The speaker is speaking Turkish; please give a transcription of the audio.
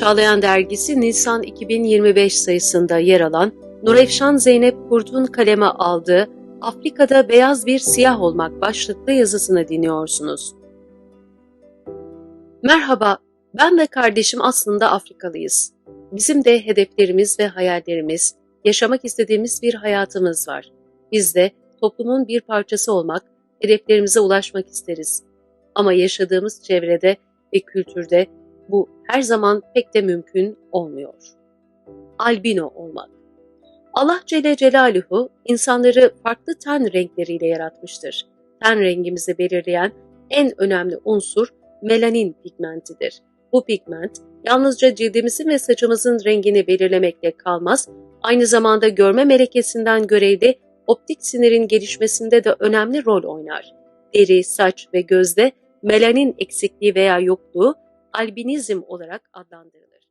Çağlayan Dergisi Nisan 2025 sayısında yer alan Nurefşan Zeynep Kurt'un kaleme aldığı Afrika'da Beyaz Bir Siyah Olmak başlıklı yazısını dinliyorsunuz. Merhaba, ben ve kardeşim aslında Afrikalıyız. Bizim de hedeflerimiz ve hayallerimiz, yaşamak istediğimiz bir hayatımız var. Biz de toplumun bir parçası olmak, hedeflerimize ulaşmak isteriz. Ama yaşadığımız çevrede ve kültürde bu her zaman pek de mümkün olmuyor. Albino olmak. Allah Celle Celaluhu insanları farklı ten renkleriyle yaratmıştır. Ten rengimizi belirleyen en önemli unsur melanin pigmentidir. Bu pigment yalnızca cildimizin ve saçımızın rengini belirlemekle kalmaz, aynı zamanda görme melekesinden görevli optik sinirin gelişmesinde de önemli rol oynar. Deri, saç ve gözde melanin eksikliği veya yokluğu albinizm olarak adlandırılır.